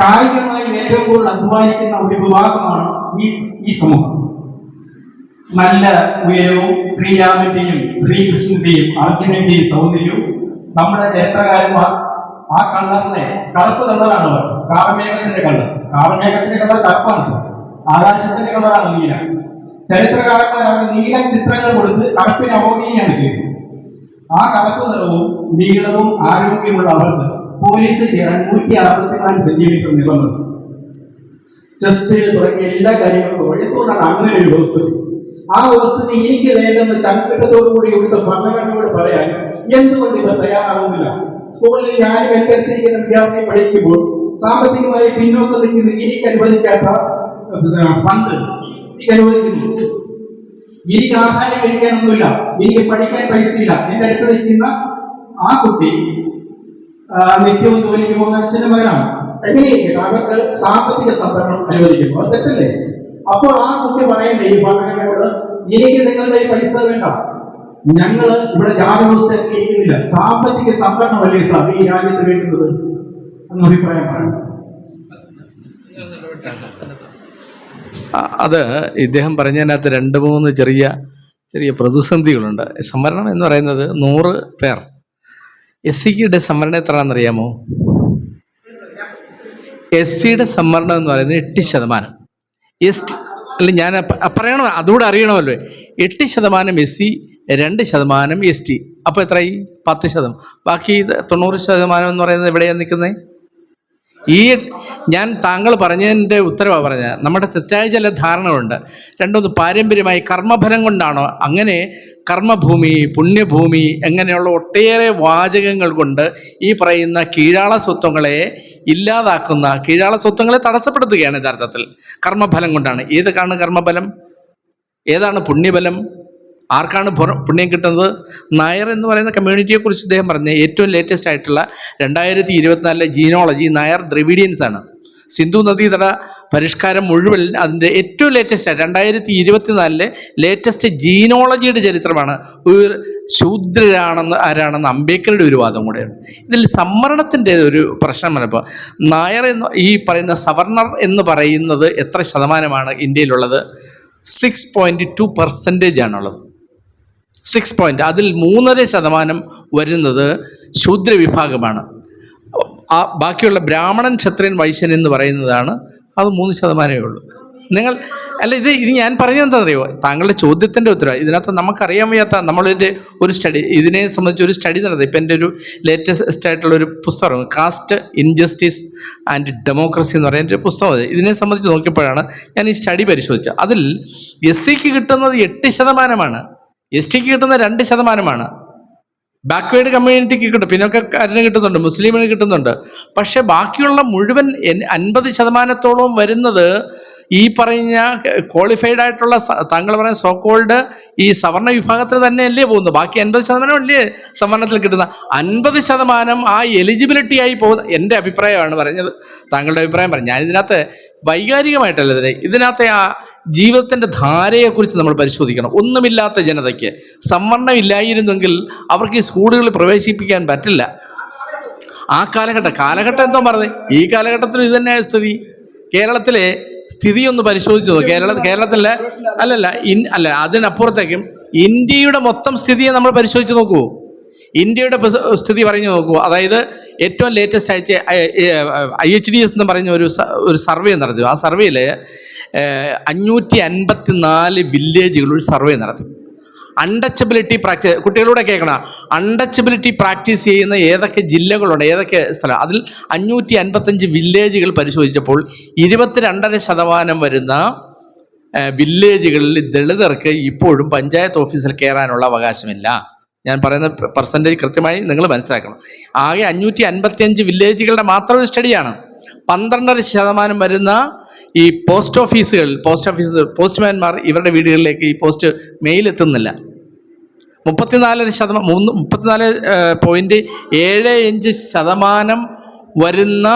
കായികമായി ഏറ്റവും കൂടുതൽ അധ്വാനിക്കുന്ന ഒരു വിഭാഗമാണ് ഈ ഈ സമൂഹം. നല്ല ഉയരവും ശ്രീരാമന്റെയും ശ്രീകൃഷ്ണന്റെയും അർജുനന്റെയും സൗന്ദര്യവും നമ്മുടെ ചരിത്രകാരന്മാർ ആ കളറിനെ കറുപ്പ് കളറാണ് അവർ. കാർമേഘത്തിന്റെ കളർ കാർമേഘത്തിന്റെ കളർ കറുപ്പാണ് സർ. ആകാശത്തിന്റെ കളറാണ് നീല. ചരിത്രകാരന്മാർ അവർ നീല ചിത്രങ്ങൾ കൊടുത്ത് കറുപ്പിനെ അവഗണിക്കുകയാണ് ചെയ്തത്. ആ കറുപ്പ് നിറവും നീളവും ആരോഗ്യമുള്ള അവർക്ക് പോലീസ് ചേരാൻ നൂറ്റി അറുപത്തിനാല് സെന്റിമീറ്റർ നിലനിന്നു ചെസ്റ്റ് തുടങ്ങിയ എല്ലാ കാര്യങ്ങളും എന്തുകൊണ്ടാണ് അങ്ങനെ ഒരു വ്യവസ്ഥിതി ആ വ്യവസ്ഥിതി എനിക്ക് വേണ്ടെന്ന് ചങ്കുറ്റത്തോടുകൂടി ഇവിടുത്തെ ഭരണഘടനയോട് പറയാൻ എന്തുകൊണ്ട് ഇവർ തയ്യാറാകുന്നില്ല സ്കൂളിൽ ഞാനും എന്റെ അടുത്തിരിക്കുന്ന വിദ്യാർത്ഥി പഠിക്കുമ്പോൾ സാമ്പത്തികമായി പിന്നോക്കം നിൽക്കുന്ന എനിക്ക് അനുവദിക്കാത്ത ഫണ്ട് എനിക്ക് അനുവദിക്കുന്നു എനിക്ക് ആഹാരം കഴിക്കാനൊന്നുമില്ല. എനിക്ക് പഠിക്കാൻ പൈസയില്ല. എന്റെ അടുത്ത് നിൽക്കുന്ന ആ കുട്ടി നിത്യവും ജോലിക്ക് പോകുന്ന അച്ഛന്റെ മകനാണ്. എങ്ങനെയിരിക്കും അവർക്ക് സാമ്പത്തിക സംരംഭം അനുവദിക്കുന്നു. അത് തെറ്റല്ലേ? അപ്പോൾ ആ കുട്ടി പറയണ്ടേ ഈ ഭരണഘടനയോട് എനിക്ക് നിങ്ങളുടെ ഈ പൈസ വേണ്ട. ഞങ്ങൾ ഇവിടെ ജാതി വ്യവസ്ഥ അംഗീകരിക്കുന്നില്ല സാമ്പത്തിക സംവരണമല്ലേ സാർ ഈ രാജ്യത്ത് വേണ്ടുന്നത്? എന്ന് അഭിപ്രായം പറയാം അത് ഇദ്ദേഹം പറഞ്ഞതിനകത്ത് രണ്ട് മൂന്ന് ചെറിയ ചെറിയ പ്രതിസന്ധികളുണ്ട്. സംവരണം എന്ന് പറയുന്നത് നൂറ് പേർ. എസ് സിയുടെ സംവരണം എത്രയാണെന്നറിയാമോ? എസ് സിയുടെ സംവരണം എന്ന് പറയുന്നത് എട്ട് ശതമാനം. എസ് അല്ല ഞാൻ പറയണ? അതുകൂടെ അറിയണമല്ലോ. എട്ട് ശതമാനം എസ് സി രണ്ട് ശതമാനം എസ് ടി. അപ്പോൾ എത്രയായി? പത്ത് ശതമാനം. ബാക്കി തൊണ്ണൂറ് ശതമാനം എന്ന് പറയുന്നത് എവിടെയാണ് നിൽക്കുന്നത്? ഈ ഞാൻ താങ്കൾ പറഞ്ഞതിന്റെ ഉത്തരവാണ് പറഞ്ഞത്. നമ്മുടെ തെറ്റായ ചില ധാരണകളുണ്ട്. രണ്ടൊന്ന് പാരമ്പര്യമായി കർമ്മഫലം കൊണ്ടാണോ? അങ്ങനെ കർമ്മഭൂമി പുണ്യഭൂമി എങ്ങനെയുള്ള ഒട്ടേറെ വാചകങ്ങൾ കൊണ്ട് ഈ പറയുന്ന കീഴാള സ്വത്വങ്ങളെ ഇല്ലാതാക്കുന്ന കീഴാള സ്വത്വങ്ങളെ തടസ്സപ്പെടുത്തുകയാണ് യഥാർത്ഥത്തിൽ കർമ്മഫലം കൊണ്ടാണ്. ഏതൊക്കെയാണ് കർമ്മഫലം? ഏതാണ് പുണ്യബലം ആർക്കാണ് പുണ്യം കിട്ടുന്നത്? നായർ എന്ന് പറയുന്ന കമ്മ്യൂണിറ്റിയെക്കുറിച്ച് ഇദ്ദേഹം പറഞ്ഞ ഏറ്റവും ലേറ്റസ്റ്റ് ആയിട്ടുള്ള രണ്ടായിരത്തി ഇരുപത്തിനാലിലെ ജീനോളജി നായർ ദ്രവിഡിയൻസ് ആണ്. സിന്ധു നദീതട പരിഷ്കാരം മുഴുവൻ അതിന്റെ ഏറ്റവും ലേറ്റസ്റ്റ് രണ്ടായിരത്തി ഇരുപത്തിനാലിലെ ലേറ്റസ്റ്റ് ജീനോളജിയുടെ ചരിത്രമാണ്. ഒരു ശൂദ്രരാണെന്ന് ആരാണെന്ന് അംബേദ്കറുടെ ഒരു വാദം കൂടെയാണ്. ഇതിൽ സംവരണത്തിന്റെ ഒരു പ്രശ്നം വന്നപ്പോൾ നായർ എന്ന് ഈ പറയുന്ന സവർണർ എന്ന് പറയുന്നത് എത്ര ശതമാനമാണ് ഇന്ത്യയിലുള്ളത്? സിക്സ് പോയിന്റ് ടു പെർസെന്റേജ് ആണുള്ളത്. സിക്സ് പോയിന്റ് അതിൽ മൂന്നര ശതമാനം വരുന്നത് ശൂദ്ര വിഭാഗമാണ് ആ ബാക്കിയുള്ള ബ്രാഹ്മണൻ ക്ഷത്രിയൻ വൈശ്യൻ എന്ന് പറയുന്നതാണ് അത് മൂന്ന് ശതമാനമേ ഉള്ളൂ. നിങ്ങൾ അല്ല ഇത് ഇത് ഞാൻ അറിയോ താങ്കളുടെ ചോദ്യത്തിന്റെ ഉത്തരവ് ഇതിനകത്ത് നമുക്കറിയാൻ വയ്യാത്ത നമ്മളിതിന്റെ ഒരു സ്റ്റഡി ഇതിനെ സംബന്ധിച്ച് ഒരു സ്റ്റഡി നടത്തി. ഇപ്പം എന്റെ ഒരു ലേറ്റസ്റ്റ് ആയിട്ടുള്ള ഒരു പുസ്തകം കാസ്റ്റ് ഇൻജസ്റ്റിസ് ആൻഡ് ഡെമോക്രസി എന്ന് പറയുന്ന ഒരു പുസ്തകം. ഇതിനെ സംബന്ധിച്ച് നോക്കിയപ്പോഴാണ് ഞാൻ ഈ സ്റ്റഡി പരിശോധിച്ചത്. അതിൽ എസ് സിക്ക് കിട്ടുന്നത് എട്ട് ശതമാനമാണ്. എസ് ടിക്ക് കിട്ടുന്ന രണ്ട് ശതമാനമാണ്. ബാക്ക്വേഡ് കമ്മ്യൂണിറ്റിക്ക് കിട്ടും. പിന്നോക്കക്കാരന് കിട്ടുന്നുണ്ട്. മുസ്ലിമിന് കിട്ടുന്നുണ്ട്. പക്ഷെ ബാക്കിയുള്ള മുഴുവൻ അൻപത് ശതമാനത്തോളം വരുന്നത് ഈ പറഞ്ഞ ക്വാളിഫൈഡ് ആയിട്ടുള്ള സ- താങ്കൾ പറയുന്ന കോൾഡ് ഈ സവർണ വിഭാഗത്തിൽ തന്നെയല്ലേ പോകുന്നത്. ബാക്കി അൻപത് ശതമാനം അല്ലേ സംവരണത്തിൽ കിട്ടുന്ന അൻപത് ശതമാനം ആ എലിജിബിലിറ്റി ആയി പോകുന്ന എന്റെ അഭിപ്രായമാണ് പറഞ്ഞത്. താങ്കളുടെ അഭിപ്രായം പറഞ്ഞു. ഞാൻ ഇതിനകത്ത് വൈകാരികമായിട്ടല്ല ഇതിനെ. ഇതിനകത്തെ ആ ജീവിതത്തിന്റെ ധാരയെക്കുറിച്ച് നമ്മൾ പരിശോധിക്കണം. ഒന്നുമില്ലാത്ത ജനതയ്ക്ക് സംവരണം ഇല്ലായിരുന്നെങ്കിൽ അവർക്ക് ഈ സ്കൂളുകളിൽ പ്രവേശിപ്പിക്കാൻ പറ്റില്ല. ആ കാലഘട്ടം കാലഘട്ടം എന്തോ പറഞ്ഞത് ഈ കാലഘട്ടത്തിൽ ഇത് തന്നെയാണ് സ്ഥിതി. കേരളത്തിലെ സ്ഥിതി ഒന്ന് പരിശോധിച്ചു നോക്ക്. കേരള കേരളത്തിലെ അല്ലല്ല ഇൻ അല്ല അതിനപ്പുറത്തേക്കും ഇന്ത്യയുടെ മൊത്തം സ്ഥിതിയെ നമ്മൾ പരിശോധിച്ച് നോക്കൂ. ഇന്ത്യയുടെ സ്ഥിതി പറഞ്ഞു നോക്കൂ. അതായത് ഏറ്റവും ലേറ്റസ്റ്റ് അയച്ച ഐ എച്ച് ഡി എസ് എന്ന് പറഞ്ഞ ഒരു ഒരു സർവേ നടത്തി. ആ സർവേയിൽ അഞ്ഞൂറ്റി അൻപത്തി നാല് വില്ലേജുകൾ ഒരു സർവേ നടത്തി. അൺടച്ചബിലിറ്റി പ്രാക്ടീസ് കുട്ടികളൂടെ കേൾക്കണം അൺടച്ചബിലിറ്റി പ്രാക്ടീസ് ചെയ്യുന്ന ഏതൊക്കെ ജില്ലകളുണ്ട്? ഏതൊക്കെ സ്ഥലം? അതിൽ അഞ്ഞൂറ്റി അൻപത്തഞ്ച് വില്ലേജുകൾ പരിശോധിച്ചപ്പോൾ ഇരുപത്തിരണ്ടര ശതമാനം വരുന്ന വില്ലേജുകളിൽ ദളിതർക്ക് ഇപ്പോഴും പഞ്ചായത്ത് ഓഫീസിൽ കയറാനുള്ള അവകാശമില്ല. ഞാൻ പറയുന്ന പെർസെന്റേജ് കൃത്യമായി നിങ്ങൾ മനസ്സിലാക്കണം. ആകെ അഞ്ഞൂറ്റി അൻപത്തിയഞ്ച് വില്ലേജുകളുടെ മാത്രം ഒരു സ്റ്റഡിയാണ് പന്ത്രണ്ടര ശതമാനം വരുന്ന ഈ പോസ്റ്റ് ഓഫീസുകൾ പോസ്റ്റ് ഓഫീസ് പോസ്റ്റ്മാൻമാർ ഇവരുടെ വീടുകളിലേക്ക് ഈ പോസ്റ്റ് മെയിൽ എത്തുന്നില്ല. മുപ്പത്തിനാലര ശതമാനം മൂന്ന് മുപ്പത്തിനാല് പോയിന്റ് ഏഴ് അഞ്ച് ശതമാനം വരുന്ന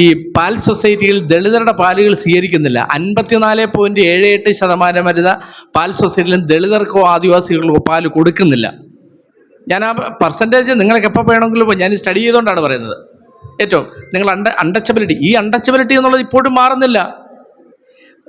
ഈ പാൽ സൊസൈറ്റിയിൽ ദളിതരുടെ പാലുകൾ സ്വീകരിക്കുന്നില്ല. അൻപത്തിനാല് പോയിന്റ് ഏഴ് എട്ട് ശതമാനം വരുന്ന പാൽ സൊസൈറ്റിയിലും ദളിതർക്കോ ആദിവാസികൾക്കോ പാൽ കൊടുക്കുന്നില്ല. ഞാൻ ആ പെർസെന്റേജ് നിങ്ങൾക്ക് എപ്പോൾ വേണമെങ്കിലും ഞാൻ സ്റ്റഡി ചെയ്തുകൊണ്ടാണ് പറയുന്നത്. ഏറ്റവും നിങ്ങൾ അണ്ട അൺടച്ചബിലിറ്റി ഈ അൺടച്ചബിലിറ്റി എന്നുള്ളത് ഇപ്പോഴും മാറുന്നില്ല.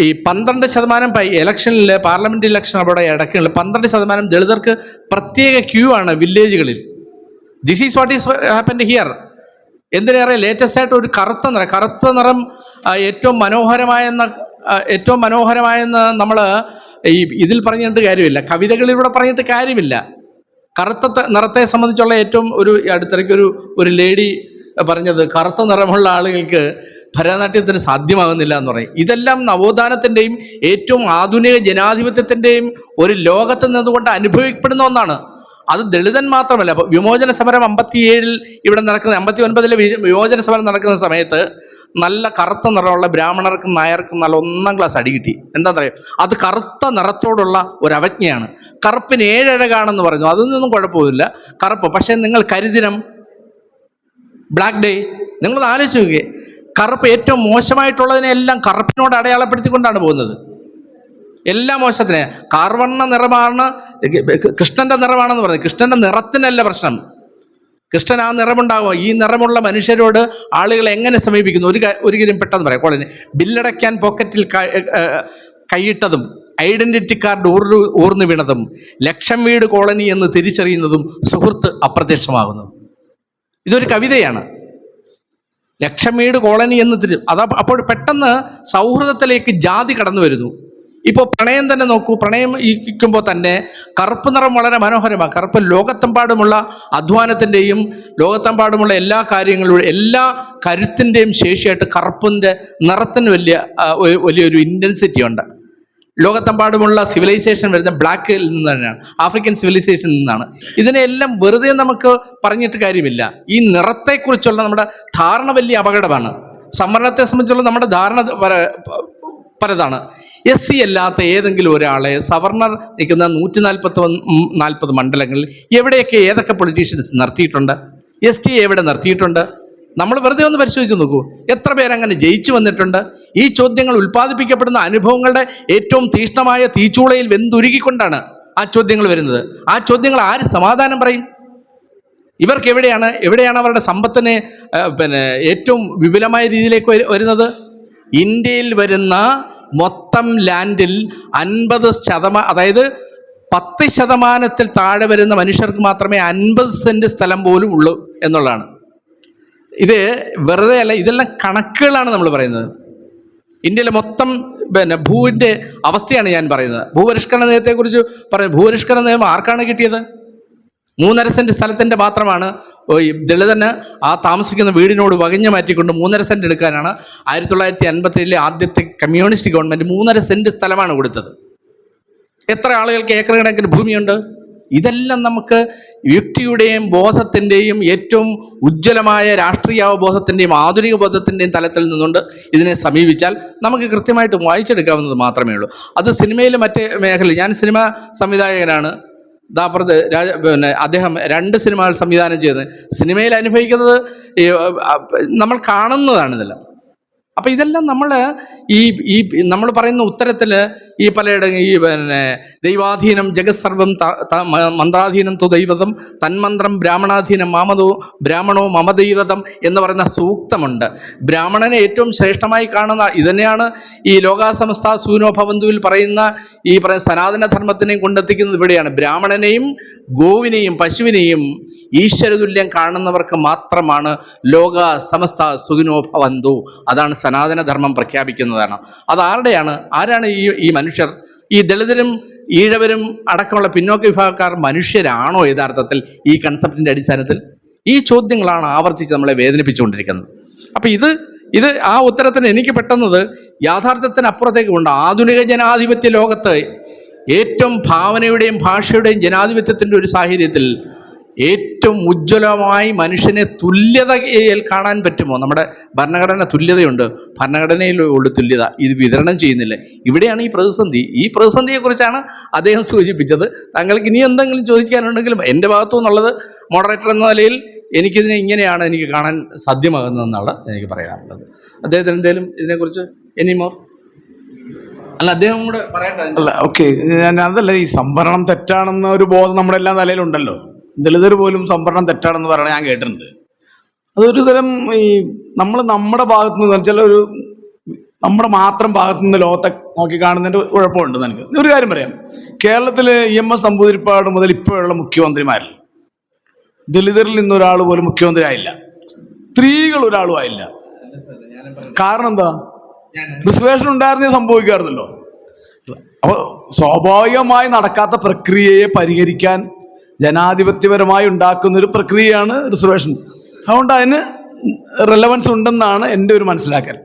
ഈ പന്ത്രണ്ട് ശതമാനം പൈ ഇലക്ഷനിൽ പാർലമെന്റ് ഇലക്ഷൻ അവിടെ ഇടയ്ക്കുള്ള പന്ത്രണ്ട് ശതമാനം ദളിതർക്ക് പ്രത്യേക ക്യൂ ആണ് വില്ലേജുകളിൽ this is what is happened here എന്തിനേറെ ലേറ്റസ്റ്റ് ആയിട്ട് ഒരു കറുത്ത നിറം കറുത്ത നിറം ഏറ്റവും മനോഹരമായെന്ന ഏറ്റവും മനോഹരമായെന്ന് നമ്മൾ ഈ ഇതിൽ പറഞ്ഞിട്ട് കാര്യമില്ല. കവിതകളിലൂടെ പറഞ്ഞിട്ട് കാര്യമില്ല. കറുത്ത നിറത്തെ സംബന്ധിച്ചുള്ള ഏറ്റവും ഒരു അടുത്തിടയ്ക്ക് ഒരു ഒരു ലേഡി പറഞ്ഞത് കറുത്ത നിറമുള്ള ആളുകൾക്ക് ഭരതനാട്യത്തിന് സാധ്യമാകുന്നില്ല എന്ന് പറയും. ഇതെല്ലാം നവോത്ഥാനത്തിന്റെയും ഏറ്റവും ആധുനിക ജനാധിപത്യത്തിന്റെയും ഒരു ലോകത്ത് നിന്നുകൊണ്ട് അനുഭവിക്കപ്പെടുന്ന ഒന്നാണ്. അത് ദളിതൻ മാത്രമല്ല. വിമോചന സമരം അമ്പത്തിയേഴിൽ ഇവിടെ നടക്കുന്ന അമ്പത്തി ഒൻപതിലെ വിമോചന സമരം നടക്കുന്ന സമയത്ത് നല്ല കറുത്ത നിറമുള്ള ബ്രാഹ്മണർക്കും നായർക്കും നല്ല ഒന്നാം ക്ലാസ് അടി കിട്ടി. എന്താ പറയുക? അത് കറുത്ത നിറത്തോടുള്ള ഒരു അവജ്ഞയാണ്. കറുപ്പിന് ഏഴഴകാണെന്ന് പറഞ്ഞു. അതൊന്നും കുഴപ്പമില്ല കറുപ്പ്. പക്ഷേ നിങ്ങൾ കരിദിനം ബ്ലാക്ക് ഡേ നിങ്ങളത് ആലോചിച്ച് നോക്കിയേ. കറുപ്പ് ഏറ്റവും മോശമായിട്ടുള്ളതിനെല്ലാം കറുപ്പിനോട് അടയാളപ്പെടുത്തിക്കൊണ്ടാണ് പോകുന്നത്. എല്ലാ മോശത്തിന്. കാർവർണ നിറമാണ് കൃഷ്ണന്റെ നിറമാണെന്ന് പറയുന്നത്. കൃഷ്ണന്റെ നിറത്തിനല്ല പ്രശ്നം. കൃഷ്ണൻ ആ നിറമുണ്ടാകുമോ ഈ നിറമുള്ള മനുഷ്യരോട് ആളുകൾ എങ്ങനെ സമീപിക്കുന്നു? ഒരു ഒരിക്കലും പെട്ടെന്ന് പറയാം. കോളനി ബില്ലടയ്ക്കാൻ പോക്കറ്റിൽ കൈയിട്ടതും ഐഡന്റിറ്റി കാർഡ് ഊർന്നു ഊർന്നു വീണതും ലക്ഷം വീട് കോളനി എന്ന് തിരിച്ചറിയുന്നതും സുഹൃത്ത് അപ്രത്യക്ഷമാകുന്നതും ഇതൊരു കവിതയാണ്. ലക്ഷമീട് കോളനി എന്ന് തിരി അതാ അപ്പോൾ പെട്ടെന്ന് സൗഹൃദത്തിലേക്ക് ജാതി കടന്നു വരുന്നു. ഇപ്പോൾ പ്രണയം തന്നെ നോക്കൂ പ്രണയം ഇരിക്കുമ്പോൾ തന്നെ കറുപ്പ് നിറം വളരെ മനോഹരമാണ് കറുപ്പ് ലോകത്തെമ്പാടുമുള്ള അധ്വാനത്തിന്റെയും ലോകത്തെമ്പാടുമുള്ള എല്ലാ കാര്യങ്ങളും എല്ലാ കരുത്തിന്റെയും ശേഷിയായിട്ട് കറുപ്പിന്റെ നിറത്തിന് വലിയ വലിയൊരു ഇന്റൻസിറ്റി ഉണ്ട്. ലോകത്തെമ്പാടുമുള്ള സിവിലൈസേഷൻ വരുന്ന ബ്ലാക്കിൽ നിന്ന് തന്നെയാണ് ആഫ്രിക്കൻ സിവിലൈസേഷനിൽ നിന്നാണ്. ഇതിനെല്ലാം വെറുതെ നമുക്ക് പറഞ്ഞിട്ട് കാര്യമില്ല. ഈ നിറത്തെക്കുറിച്ചുള്ള നമ്മുടെ ധാരണ വലിയ അപകടമാണ്. സംവരണത്തെ സംബന്ധിച്ചുള്ള നമ്മുടെ ധാരണ പലതാണ് എസ് സി അല്ലാത്ത ഏതെങ്കിലും ഒരാളെ സവർണർ നിൽക്കുന്ന നൂറ്റി നാൽപ്പത്തി നാൽപ്പത് മണ്ഡലങ്ങളിൽ എവിടെയൊക്കെ ഏതൊക്കെ പൊളിറ്റീഷ്യൻസ് നിർത്തിയിട്ടുണ്ട്? എസ് ടി എവിടെ നിർത്തിയിട്ടുണ്ട്? നമ്മൾ വെറുതെ ഒന്ന് പരിശോധിച്ച് നോക്കൂ. എത്ര പേരങ്ങനെ ജയിച്ചു വന്നിട്ടുണ്ട്? ഈ ചോദ്യങ്ങൾ ഉൽപ്പാദിപ്പിക്കപ്പെടുന്ന അനുഭവങ്ങളുടെ ഏറ്റവും തീഷ്ണമായ തീച്ചൂളയിൽ വെന്തുരുകിക്കൊണ്ടാണ് ആ ചോദ്യങ്ങൾ വരുന്നത്. ആ ചോദ്യങ്ങൾ ആര് സമാധാനം പറയും? ഇവർക്ക് എവിടെയാണ് എവിടെയാണ് അവരുടെ സമ്പത്തിനെ പിന്നെ ഏറ്റവും വിപുലമായ രീതിയിലേക്ക് വരുന്നത്? ഇന്ത്യയിൽ വരുന്ന മൊത്തം ലാൻഡിൽ അൻപത് ശതമാനം അതായത് പത്ത് ശതമാനത്തിൽ താഴെ വരുന്ന മനുഷ്യർക്ക് മാത്രമേ അൻപത് സെന്റ് സ്ഥലം പോലും ഉള്ളൂ എന്നുള്ളതാണ്. ഇത് വെറുതെ അല്ല ഇതെല്ലാം കണക്കുകളാണ് നമ്മൾ പറയുന്നത്. ഇന്ത്യയിലെ മൊത്തം പിന്നെ ഭൂവിന്റെ അവസ്ഥയാണ് ഞാൻ പറയുന്നത്. ഭൂപരിഷ്കരണ നിയമത്തെക്കുറിച്ച് പറയുന്നത് ഭൂപരിഷ്കരണ നിയമം ആർക്കാണ് കിട്ടിയത്? മൂന്നര സെന്റ് സ്ഥലത്തിന്റെ മാത്രമാണ് ദളിതന് ആ താമസിക്കുന്ന വീടിനോട് വകഞ്ഞു മാറ്റിക്കൊണ്ട് മൂന്നര സെന്റ് എടുക്കാനാണ് ആയിരത്തി തൊള്ളായിരത്തി അൻപത്തി ഏഴിലെ ആദ്യത്തെ കമ്മ്യൂണിസ്റ്റ് ഗവൺമെന്റ് മൂന്നര സെന്റ് സ്ഥലമാണ് കൊടുത്തത്. എത്ര ആളുകൾക്ക് ഏക്കർ കണക്കിന് ഭൂമിയുണ്ട്? ഇതെല്ലാം നമുക്ക് യുക്തിയുടെയും ബോധത്തിന്റെയും ഏറ്റവും ഉജ്ജ്വലമായ രാഷ്ട്രീയാവബോധത്തിന്റെയും ആധുനിക ബോധത്തിന്റെയും തലത്തിൽ നിന്നുകൊണ്ട് ഇതിനെ സമീപിച്ചാൽ നമുക്ക് കൃത്യമായിട്ട് വായിച്ചെടുക്കാവുന്നത് മാത്രമേ ഉള്ളൂ. അത് സിനിമയിൽ മറ്റേ മേഖല ഞാൻ സിനിമ സംവിധായകനാണ്. ദാപ്രത് രാജ പിന്നെ അദ്ദേഹം രണ്ട് സിനിമകൾ സംവിധാനം ചെയ്തത് സിനിമയിൽ അനുഭവിക്കുന്നത് നമ്മൾ കാണുന്നതാണ് ഇതെല്ലാം. അപ്പം ഇതെല്ലാം നമ്മൾ ഈ ഈ നമ്മൾ പറയുന്ന ഉത്തരത്തിൽ ഈ പലയിട ഈ പിന്നെ ദൈവാധീനം ജഗത്സർവം മന്ത്രാധീനം തു ദൈവതം തന്മന്ത്രം ബ്രാഹ്മണാധീനം മാമതോ ബ്രാഹ്മണോ മമദൈവതം എന്ന് പറയുന്ന സൂക്തമുണ്ട്. ബ്രാഹ്മണനെ ഏറ്റവും ശ്രേഷ്ഠമായി കാണുന്ന ഇതന്നെയാണ് ഈ ലോകാസമസ്ത സൂനോ ഭവന്തുവിൽ പറയുന്ന ഈ പറയുന്ന സനാതന ധർമ്മത്തിനെയും കൊണ്ടെത്തിക്കുന്നത് ഇവിടെയാണ്. ബ്രാഹ്മണനെയും ഗോവിനെയും പശുവിനെയും ഈശ്വരതുല്യം കാണുന്നവർക്ക് മാത്രമാണ് ലോക സമസ്ത സുഖിനോഭവന്തു അതാണ് സനാതനധർമ്മം പ്രഖ്യാപിക്കുന്നതാണ്. അതാരുടെയാണ്? ആരാണ് ഈ ഈ മനുഷ്യർ? ഈ ദളിതരും ഈഴവരും അടക്കമുള്ള പിന്നോക്ക വിഭാഗക്കാർ മനുഷ്യരാണോ യഥാർത്ഥത്തിൽ ഈ കൺസെപ്റ്റിന്റെ അടിസ്ഥാനത്തിൽ? ഈ ചോദ്യങ്ങളാണ് ആവർത്തിച്ച് നമ്മളെ വേദനിപ്പിച്ചുകൊണ്ടിരിക്കുന്നത്. അപ്പം ഇത് ഇത് ആ ഉത്തരത്തിന് എനിക്ക് പെട്ടെന്നത് യാഥാർത്ഥ്യത്തിന് അപ്പുറത്തേക്ക് ആധുനിക ജനാധിപത്യ ലോകത്ത് ഏറ്റവും ഭാവനയുടെയും ഭാഷയുടെയും ജനാധിപത്യത്തിന്റെ ഒരു സാഹചര്യത്തിൽ ഏറ്റവും ഉജ്ജ്വലമായി മനുഷ്യനെ തുല്യതയിൽ കാണാൻ പറ്റുമോ? നമ്മുടെ ഭരണഘടന തുല്യതയുണ്ട്. ഭരണഘടനയിൽ ഉള്ള തുല്യത. ഇത് വിതരണം ചെയ്യുന്നില്ല. ഇവിടെയാണ് ഈ പ്രതിസന്ധി. ഈ പ്രതിസന്ധിയെക്കുറിച്ചാണ് അദ്ദേഹം സൂചിപ്പിച്ചത്. താങ്കൾക്ക് ഇനി എന്തെങ്കിലും ചോദിക്കാനുണ്ടെങ്കിലും എന്റെ ഭാഗത്തു നിന്നുള്ളത് മോഡറേറ്റർ എന്ന നിലയിൽ എനിക്കിതിനെ ഇങ്ങനെയാണ് എനിക്ക് കാണാൻ സാധ്യമാകുന്നതെന്നാണ് എനിക്ക് പറയാനുള്ളത്. അദ്ദേഹത്തിന് എന്തെങ്കിലും ഇതിനെക്കുറിച്ച് എനിമോർ അല്ല അദ്ദേഹം കൂടെ പറയട്ടെ അല്ല ഓക്കെ ഞാൻ അതല്ല ഈ സംവരണം തെറ്റാണെന്ന ഒരു ബോധം നമ്മുടെ എല്ലാ നിലയിലുണ്ടല്ലോ. ദളിതർ പോലും സംവരണം തെറ്റാണെന്ന് പറയണ ഞാൻ കേട്ടിട്ടുണ്ട്. അതൊരു തരം ഈ നമ്മൾ നമ്മുടെ ഭാഗത്ത് നിന്ന് വെച്ചാൽ ഒരു നമ്മുടെ മാത്രം ഭാഗത്തു നിന്ന് ലോകത്തെ നോക്കി കാണുന്നതിന്റെ കുഴപ്പമുണ്ട് എനിക്ക് ഒരു കാര്യം പറയാം. കേരളത്തിൽ ഇ എം എസ് നമ്പൂതിരിപ്പാട് മുതൽ ഇപ്പോഴുള്ള മുഖ്യമന്ത്രിമാരിൽ ദളിതരിൽ നിന്നൊരാൾ പോലും മുഖ്യമന്ത്രി ആയില്ല സ്ത്രീകൾ ഒരാളും ആയില്ല. കാരണം എന്താ? റിസർവേഷൻ ഉണ്ടായിരുന്നേ സംഭവിക്കാറുണ്ടല്ലോ. അപ്പോൾ സ്വാഭാവികമായി നടക്കാത്ത പ്രക്രിയയെ പരിഹരിക്കാൻ ജനാധിപത്യപരമായി ഉണ്ടാക്കുന്ന ഒരു പ്രക്രിയയാണ് റിസർവേഷൻ. അതുകൊണ്ട് അതിന് റെലവൻസ് ഉണ്ടെന്നാണ് എന്റെ ഒരു മനസ്സിലാക്കൽ.